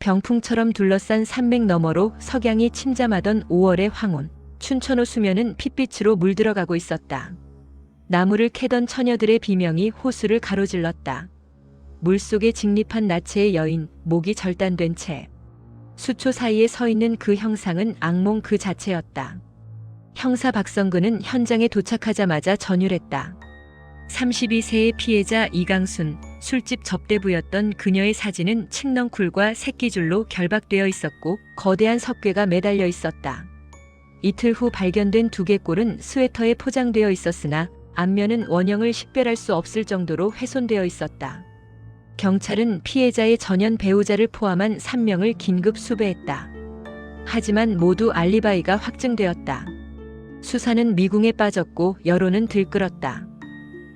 병풍처럼 둘러싼 산맥 너머로 석양이 침잠하던 5월의 황혼. 춘천호 수면은 핏빛으로 물들어가고 있었다. 나무를 캐던 처녀들의 비명이 호수를 가로질렀다. 물속에 직립한 나체의 여인, 목이 절단된 채. 수초 사이에 서 있는 그 형상은 악몽 그 자체였다. 형사 박성근은 현장에 도착하자마자 전율했다. 32세의 피해자 이강순, 술집 접대부였던 그녀의 사진은 칡넝쿨과 새끼줄로 결박되어 있었고 거대한 석괴가 매달려 있었다. 이틀 후 발견된 두 개골은 스웨터에 포장되어 있었으나 앞면은 원형을 식별할 수 없을 정도로 훼손되어 있었다. 경찰은 피해자의 전현 배우자를 포함한 3명을 긴급 수배했다. 하지만 모두 알리바이가 확증되었다. 수사는 미궁에 빠졌고 여론은 들끓었다.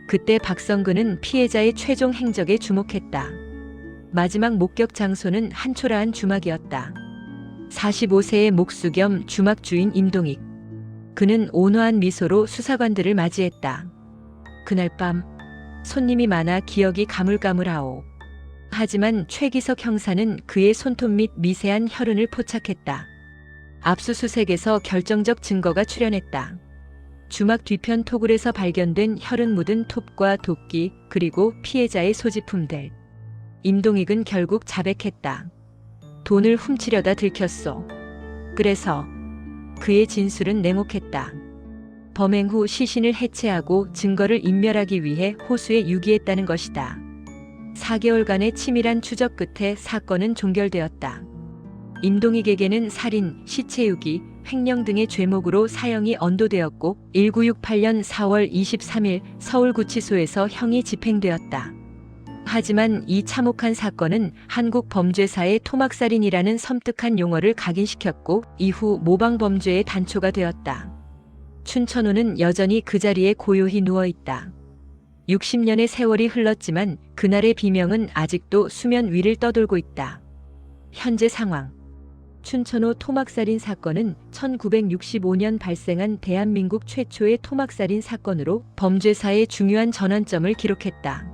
그때 박성근은 피해자의 최종 행적에 주목했다. 마지막 목격 장소는 한 초라한 주막이었다. 45세의 목수 겸 주막 주인 임동익. 그는 온화한 미소로 수사관들을 맞이했다. 그날 밤 손님이 많아 기억이 가물가물하오. 하지만 최기석 형사는 그의 손톱 및 미세한 혈흔을 포착했다. 압수수색에서 결정적 증거가 출현했다. 주막 뒤편 토굴에서 발견된 혈흔 묻은 톱과 도끼 그리고 피해자의 소지품들. 임동익은 결국 자백했다. 돈을 훔치려다 들켰소. 그래서 그의 진술은 냉혹했다. 범행 후 시신을 해체하고 증거를 인멸하기 위해 호수에 유기했다는 것이다. 4개월간의 치밀한 추적 끝에 사건은 종결되었다. 임동익에게는 살인, 시체유기, 횡령 등의 죄목으로 사형이 언도되었고 1968년 4월 23일 서울구치소에서 형이 집행되었다. 하지만 이 참혹한 사건은 한국 범죄사의 토막살인이라는 섬뜩한 용어를 각인시켰고 이후 모방범죄의 단초가 되었다. 춘천호는 여전히 그 자리에 고요히 누워 있다. 60년의 세월이 흘렀지만 그날의 비명은 아직도 수면 위를 떠돌고 있다. 현재 상황. 춘천호 토막살인 사건은 1965년 발생한 대한민국 최초의 토막살인 사건으로 범죄사의 중요한 전환점을 기록했다.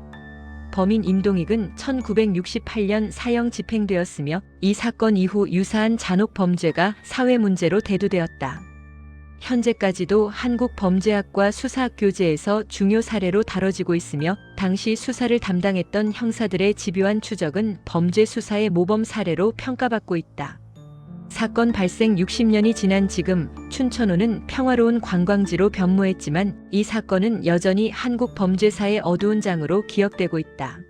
범인 임동익은 1968년 사형 집행되었으며 이 사건 이후 유사한 잔혹 범죄가 사회 문제로 대두되었다. 현재까지도 한국 범죄학과 수사학교제에서 중요 사례로 다뤄지고 있으며 당시 수사를 담당했던 형사들의 집요한 추적은 범죄 수사의 모범 사례로 평가받고 있다. 사건 발생 60년이 지난 지금 춘천호는 평화로운 관광지로 변모했지만 이 사건은 여전히 한국 범죄사의 어두운 장으로 기억되고 있다.